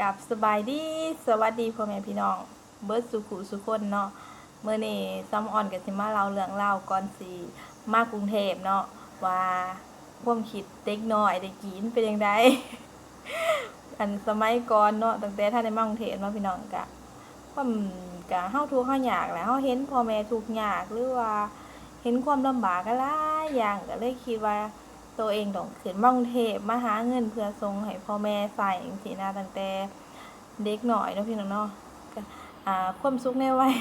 กับสบายดีสวัสดีพ่อแม่พี่น้อง เบิร์ดสุขุสุคนเนาะเมื่อนี้ซัมออนกับสิมาเล่าเรื่องเล่าวก่อนสีมากรุงเทพเนาะว่าควมคิดเด็กน้อยเด็กกินเป็นยังไงอันสมัยก่อนเนาะตั้งแต่ท่านในมากรุงเทพเนาพี่น้องกะความกะเฮาทุกข์เฮาอยากแหละเฮาเห็นพ่อแม่ทุกข์ยากหรือว่าเห็นความลำบากก็หลายอย่างก็เลยคิดว่า ตัวเองต้องขึ้นมากรุงเทพมาหาเงินเพื่อส่งให้พ่อแม่ใส่จังซี่นะตั้งแต่เด็กหน่อยเนาะพี่น้องเนาะก็อ่าความสุขในวัย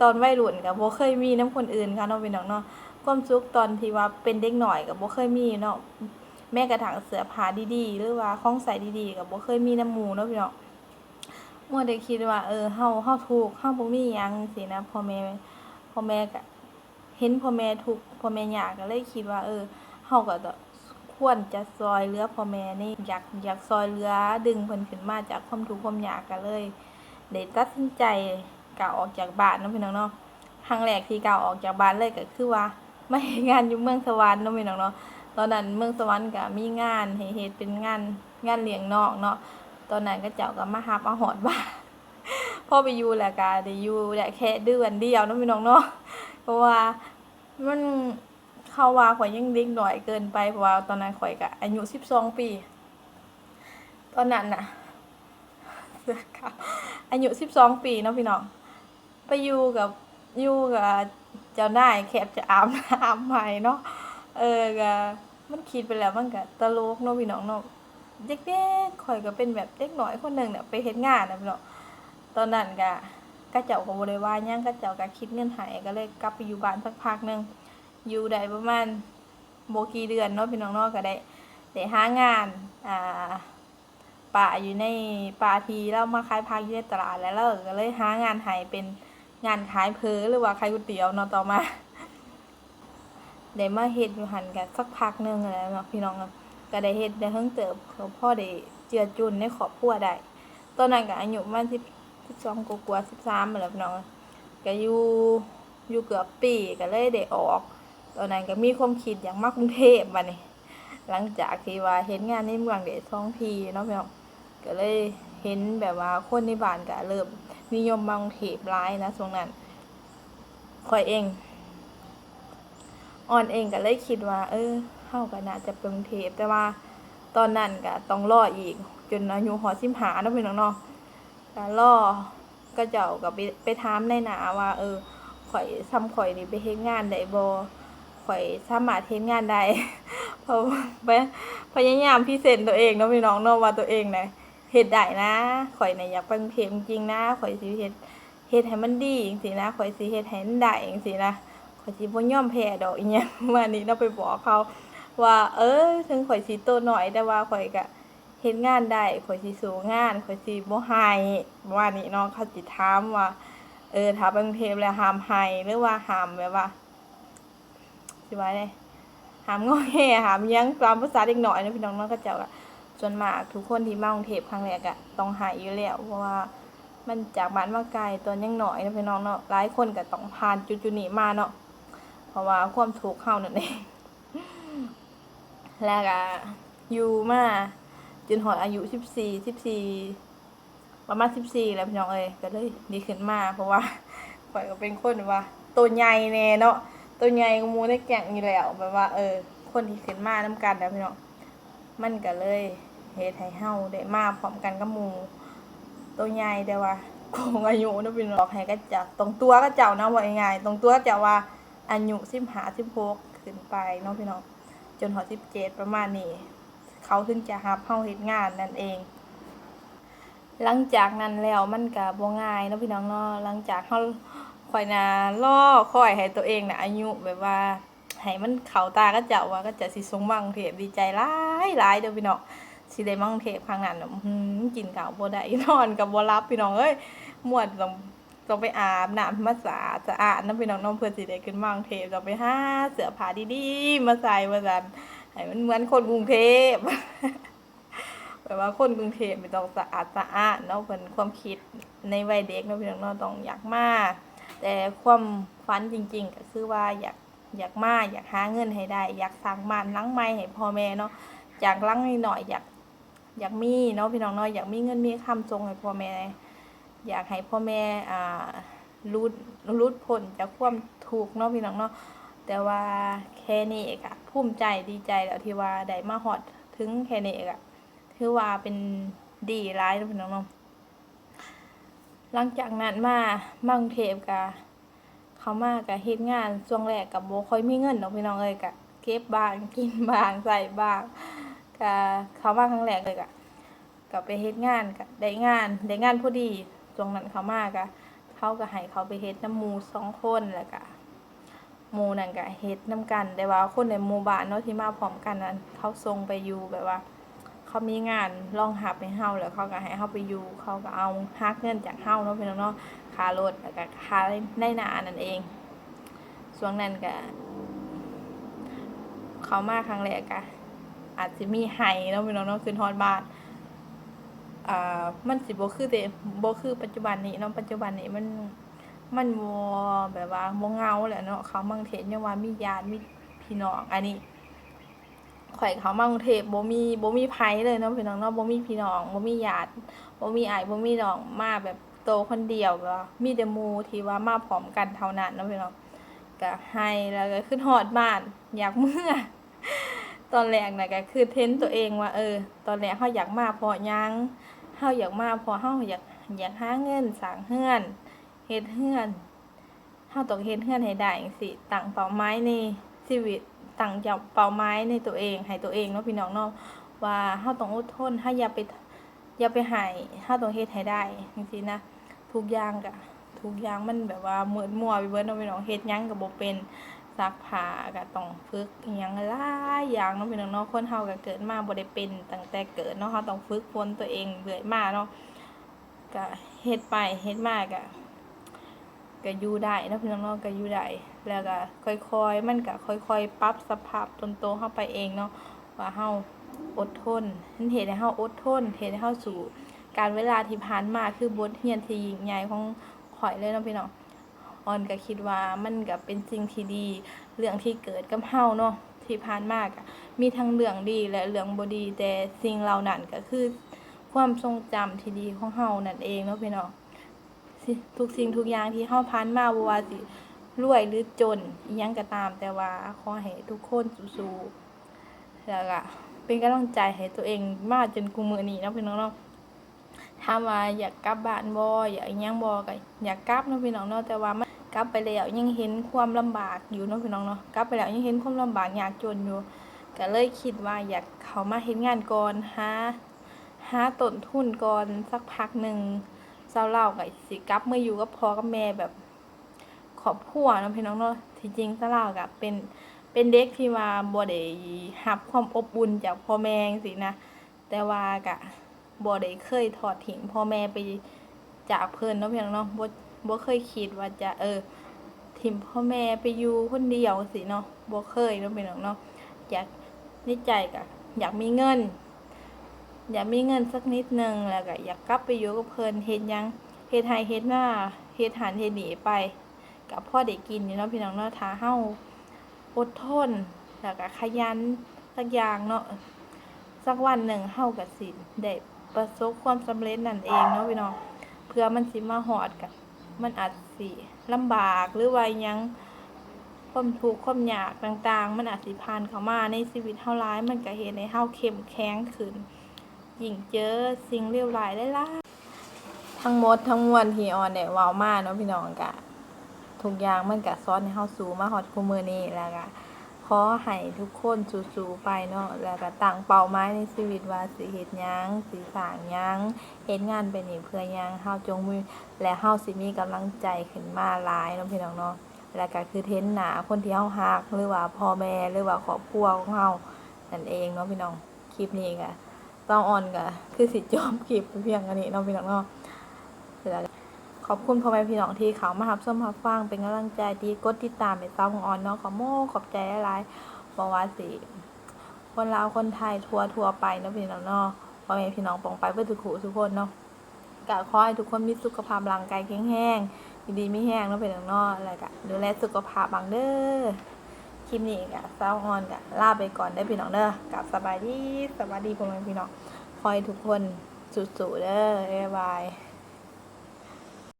ตอนวัยรุ่นก็บ่เคยมีน้ำคนอื่นค่ะเนาะพี่น้องเนาะความสุขตอนที่ว่าเป็นเด็กหน่อยก็บ่เคยมีเนาะแม้กระทั่งเสือผ้าดีๆ หรือว่าของใส่ดีๆก็บ่เคยมีน้ำหมู่เนาะพี่น้องมัวแต่คิดว่าเออเฮาเฮาถูกข์เฮาบ่มีหยังสินะพ่อแม่พ่อแม่ก็เห็นพ่อแม่ทุกพ่อแม่ยากก็เลยคิดว่า เออ เฮาก็ต้องควรจะซอยเลือพ่อแม่นี่อยากอยากซอยเลือดึงเพิ่นขึ้นมาจากความทุกข์ความยากก็เลยได้ตัดสินใจก้าวออกจากบ้านเนาะพี่น้องเนาะครั้งแรกที่ก้าวออกจากบ้านเลยก็คือว่าไมาเฮ็ดงานอยู่เมืองสวรรค์เนาะพี่น้องเนาะตอนนั้นเมืองสวรรค์ก็มีงานให้เฮ็ดเป็นงานงานเลี้ยงนอกเนาะตอนนั้นก็เจ้าก็มารับมาฮอดบ้านพ่อไปอยู่แล้วก็ได้อยู่ได้แค่เดือนเดียวเนาะพี่น้องเนาะเพราะว่ามัน เขาว่าข่อยยังเด็กหน่อยเกินไปเพราะว่าตอนนั้นข่อยก็อายุสิบสองปี ตอนนั้นน่ะเสื้อาวอายุสิบสองปีเนาะพี่น้อง ไปอยู่กับอยู่กับเจ้านายแคบจะอาบน้ำใหม่เนาะ เออก็มันคิดไปแล้วมันก็ตลกเนาะพี่น้องเนาะเด็กๆข่อยก็เป็นแบบเด็กหน่อยคนหนึ่งเนี่ยไปเฮ็ดงานนะพี่น้อง ตอนนั้นก็ก็เจ้าก็บ่ได้ว่าหยังก็เจ้าก็คิดเงินให้ก็เลยกลับไปอยู่บ้านสักพักนึง อยู่ได้ประมาณโบกี่เดือนเนาะพี่น้องเนาะก็ได้ได้หางานอ่าป่าอยู่ในป่าทีเรามาขายพักอยู่ในตลาดแล้วเราก็เลยหางานให้เป็นงานขายเพอหรือว่าขายก๋วยเตี๋ยวเนาะต่อมาได้มาเฮ็ดอยู่หันกันสักพักนึงแล้วเนาะพี่น้องก็ได้เฮ็ดได้เพิ่งเติบเขาพ่อได้เจือจุนในครอบครัวได้ตอนนั้นก็อายุประมาณ10 12กว่าๆ13นั่นแหละพี่น้องก็อยู่อยู่เกือบปีก็เลยได้ออก ตอนนั้นก็มีความคิดอยากมากรุงเทพมาเนี่ยหลังจากที่ว่าเห็นงานในเมืองเดชท้องทีเนาะพี่น้องก็เลยเห็นแบบว่าคนในบ้านก็เริ่มนิยมมากรุงเทพร้ายนะช่วงนั้นคอยเองอ่อนเองก็เลยคิดว่า เออเฮาก็น่าจะไปกรุงเทพแต่ว่าตอนนั้นก็ต้องรออีก จนอายุหอสิมหาเนาะพี่น้องเนาะก็รอก็เจ้าก็ไปไปถามในหนาว่า เออข่อยซ้ำข่อยนี่ไปเฮ็ดงานได้บ่ ข่อยสามารถเฮ็ดงานได้เพราะไปพยายามพิเศษตัวเองเนาะพี่น้องเนาะว่าตัวเองนะเฮ็ดได้นะ ข่อยน่ะอยากไปกรุงเทพจริงนะ ข่อยสิเฮ็ดเฮ็ดให้มันดีจังซี่นะข่อยสิเฮ็ดให้มันได้จังซี่นะข่อยสิบ่ยอมแพ้ดอกอีหยังว่านี้เราไปบอกเขา ว่า เออถึงข่อยสิโตน้อยแต่ว่าข่อยก็เฮ็ดงานได้ข่อยสิสู้งานข่อยสิบ่หายว่านี้เนาะเขาสิถามว่าเออถ้าไปกรุงเทพแล้วห้ามให้หรือว่าห้ามแบบว่า สิว่าได้หามงอแงหามยังตามภาษาเด็กหน่อยนะพี่น้องเน้องก็เจ้าอะส่วนมากทุกคนที่มากรุงเทพครั้งแรกอะต้องหายอยู่แล้วเพราะว่ามันจากบ้านมาไกลตัวยังหน่อยนะพี่น้องเนาะหลายคนก็ต้องผ่านจุดๆนี้มาเนาะเพราะว่าความทุกเข์เฮานั่นเองแล้วก็อยู่มาจนหอดอายุสิบสี่สิบสี่ประมาณสิบสี่แล้วพี่น้องเอ้ยก็เลยดีขึ้นมาเพราะว่าข่อยก็เป็นคนว่าตัวใหญ่แน่เนาะ ตัวใหญ่ก็มูได้แก่งอยู่แล้วแบบว่า เออ คนที่ขึ้นมานํกันนะพี่น้องมันก็เลยเฮ็ดให้เฮาได้มาพร้อมกันกับหมูตัวใหญ่แต่ว่าโกงอายุนะพี่น้องบอกให้ก็จะตรงตัวก็เจ้านะว่าง่ายๆตรงตัวก็จ้าว่าอายุ15 16ขึ้นไปเนาะพี่น้องจนหอ17ประมาณนี้เขาถึงจะรับเฮาเฮ็ดงานนั่นเอง หลังจากนั้นแล้วมันก็บ่ง่ายเนาะพี่น้องเนาะหลังจากเฮา ข่อยนะล่อข่อยให้ตัวเองนะอายุแบบว่าให้มันเข้าตาก็จ้าว่าก็จะสิสงบังเทพดีใจหลายหลายเด้อพี่น้องสิได้มังเทพครั้งนั้นน่ะอื้อหือกินข้าวบ่ได้นอนก็บ่หลับพี่น้องเอ้ยมวนต้องต้องไปอาบน้ำมาสะอาดสะอาดนะพี่น้องน้องเพื่อสิได้ขึ้นมังเทพต้องไปหาเสื้อผ้าดีๆมาใส่ว่าซั่นให้มันเหมือนคนกรุงเทพ แบบว่าคนกรุงเทพไม่ต้องสะอาดสะอาดเนาะเป็นความคิดในวัยเด็กเนาะพี่น้องเนาะต้องอยากมาก แต่ความฝันจริง ๆ ก็คือว่าอยากอยากมาอยากหาเงินให้ได้ อยากสร้างบ้านหลังใหม่ให้พ่อแม่เนาะจากหลังหน่อยอยากอยากมีเนาะพี่น้องเนาะอยากมีเงินมีคำทรงให้พ่อแม่ อยากให้พ่อแม่อ่ารุดรุดพ้นจากความถูกเนาะพี่น้องเนาะแต่ว่าแค่นี้เองอะภูมิใจดีใจแล้วที่ว่าได้มาฮอดถึงแค่นี้เองอะถือว่าเป็นดีร้ายเนาะพี่น้องเนาะ หลังจากนั้นมามากรุงเทพกะเขามากะเฮ็ดงานช่วงแรกกับโบค่อยมีเงินเนาะพี่น้องเอ้ยกะเก็บบางกินบางใส่บางกะเขามาครั้งแรกเลยกะก็ไปเฮ็ดงานก็ได้งานได้งานพอดีตรงนั้นเขามากะเขาก็ให้เขาไปเฮ็ดน้ำมูสองคนแล้วก็หมูนั่นก็เฮ็ดน้ำกันแต่ว่าคนในหมู่บ้านเนาะที่มาพร้อมกันนั้นเขาส่งไปอยู่แบบว่า เขามีงานรองหับให้เฮาแล้วเขาก็ให้เฮาไปอยู่เขาก็เอาฮักเงินจากเฮาเนาะพี่น้องเนาะค่ารถแล้วก็ค่าได้หนานั่นเองช่วงนั้นก็เขามาครั้งแรกก็อาจจะมีไห้เนาะพี่น้องเนาะขึ้นฮอดบ้านอ่ามันสิบ่คือแต่บ่คือปัจจุบันนี้เนาะปัจจุบันนี้มันมันบ่แบบว่าบ่เงาแหละเนาะเขาบางเทศยังว่ามีญาติมีพี่น้องอันนี้ ข่อยเขามากรุงเทพบ่มีบ่มีไผเลยเนาะพี่น้องเนาะบ่มีพี่น้องบ่มีญาติบ่มีอายบ่มีน้องมาแบบโตคนเดียวก็มีแต่หมู่ที่ว่ามาพร้อมกันเท่านั้นเนาะพี่น้องก็ให้แล้วก็ขึ้นฮอดบ้านอยากเมื่อตอนแรกน่ะก็คือเทนตัวเองว่าเออ ตอนแรกเฮาอยากมาเพราะหยังเฮาอยากมาเพอเฮาอยากอยากหาเงินสร้างเฮือนเฮ็ดเฮือนเฮาต้องเฮ็ดเฮือนให้ได้จังซี่ตั้งเป้าหมายใน ชีวิตตั้งจับเป้าหมายในตัวเอง ให้ตัวเองเนาะพี่น้องเนาะว่าเฮาต้องอดทนเฮาอย่าไปอย่าไปหายเฮาต้องเฮ็ดให้ได้จังซี่นะทุกอย่างก็ทุกอย่างมันแบบว่ามืดมัวไปเบิดเนาะพี่น้องเฮ็ดหยังก็บ่เป็นซักผ้าก็ต้องฝึกอิหยังหลายอย่างเนาะพี่น้องเนาะคนเฮาก็เกิดมาบ่ได้เป็นตั้งแต่เกิดเนาะเฮาต้องฝึกฝนตัวเองเรื่อยมาเนาะก็เฮ็ดไปเฮ็ดมาก็ ก็อยู่ได้เนาะพี่น้องเนาะก็อยู่ได้แล้วก็ค่อยๆ มันก็ค่อยๆ ปรับสภาพตนโตเฮาไปเองเนาะว่าเฮาอดทนมันเฮ็ดให้เฮาอดทนเฮ็ดให้เฮาสู่การเวลาที่ผ่านมาคือบทเรียนที่ยิ่งใหญ่ของข่อยเลยเนาะพี่น้องออนก็คิดว่ามันก็เป็นสิ่งที่ดี เรื่องที่เกิดกับเฮาเนาะที่ผ่านมากมีทั้งเรื่องดีและเรื่องบดีแต่สิ่งเหล่านั้นก็คือความทรงจำที่ดีของเฮานั่นเองเนาะพี่น้อง ทุกสิ่งทุกอย่างที่เฮาผ่านมาบ่ว่าสิรวยหรือจนอิหยังก็ตาม แต่ว่าขอให้ทุกคนสู้ๆแล้วก็เป็นกำลังใจให้ตัวเองมาจนกูมือนี้เนาะพี่น้องเนาะถามว่าอยากกลับบ้านบ่อยากอิหยังบ่ก็อยากกลับเนาะพี่น้องเนาะแต่ว่ามันกลับไปแล้วยังเห็นความลำบากอยู่เนาะพี่น้องเนาะกลับไปแล้วยังเห็นความลำบากยากจนอยู่ก็เลยคิดว่าอยากเข้ามาเฮ็ดงานก่อนหาหาต้นทุนก่อนสักพักหนึ่ง เศร้าเล่าก็สิกับเมาอยู่กับพ่อกับแม่แบบครอบครัวนะพี่น้องเนาะที่จริงเศร้าเล่าก็เป็นเป็นเด็กที่ว่าบ่ได้รับความอบอุ่นจากพ่อแม่จังซี่นะแต่ว่าก็บ่ได้เคยทอดทิ้งพ่อแม่ไปจากเพิ่นเนาะพี่น้องเนาะบ่บ่เคยคิดว่าจะเออทิ้งพ่อแม่ไปอยู่คนเดียวสิเนาะบ่เคยเนาะพี่น้องเนาะอยากในใจก็อยากมีเงิน อยากมีเงินสักนิดหนึงแล้วก็อยากกลับไปอยู่กับเพิ่นเฮ็ดยังเฮ็ดไร่เฮ็ดหน้าเฮ็ดหันเฮ็ดหนีไปกับพ่อได้กินอยู่เนาะพี่น้องเนาะถ้าเฮาอดทนแล้วก็ขยันสักอย่างเนาะสักวันหนึ่งเฮากับสิได้ประสบความสำเร็จนั่นเองเนาะพี่น้องเพื่อมันสิมาฮอดกันมันอาจสิลำบากหรือว่ายังความทุกข์ความยากต่างๆ มันอาจสิผ่านเข้ามาในชีวิตเฮาหลาย มันก็เฮ็ดให้เฮาเข้มแข็งขึ้น ยิ่งเจอสิ่งเลวร้ายหลายๆทั้งหมดทั้งมวลที่ออนได้เว้ามาเนาะพี่น้องก็ทุกอย่างมันก็สอนให้เฮาสู่มาฮอดคุมื้อนี้แล้วก็ขอให้ทุกคนสู้ๆไปเนาะแล้วก็ตั้งเป้าหมายในชีวิตว่าสิเฮ็ดหยังสิสร้างหยังเฮ็ดงานไปนี่เพื่อหยังเฮาจงมีและเฮาสิมีกำลังใจขึ้นมาหลายเนาะพี่น้องเนาะแล้วก็คือเทนหนาคนที่เฮาฮักหรือว่าพ่อแม่หรือว่าครอบครัวของเฮานั่นเองเนาะพี่น้องคลิปนี้ก็ ต้องออนก็คือสิจบคลิปเพียงอันนี้เนาะพี่น้องเนาะแล้วก็ขอบคุณพ่อแม่พี่น้องที่เขามารับชมรับฟังเป็นกำลังใจดีกดติดตามให้เต้าของออนเนาะขอโม่ขอบใจหลายๆบอกว่าสิคนลาวคนไทยทัวทัวๆไปนะพี่น้องเนาะพ่อแม่พี่น้องปองไปเพื่อทุกคู่ทุกคนเนาะก็ขอให้ทุกคนมีสุขภาพร่างกายแข็งแรงดีไม่แห้งเนาะพี่น้องเนาะอะไรก็ดูแลสุขภาพบางเด้อ ลิปนี้ก็เศร้าออนกับลาไปก่อนได้พี่น้องเด้อกับสบายดีสวัสดีพ่อแม่พี่น้องคอยทุกคนสู้ๆเด้อบ๊ายบาย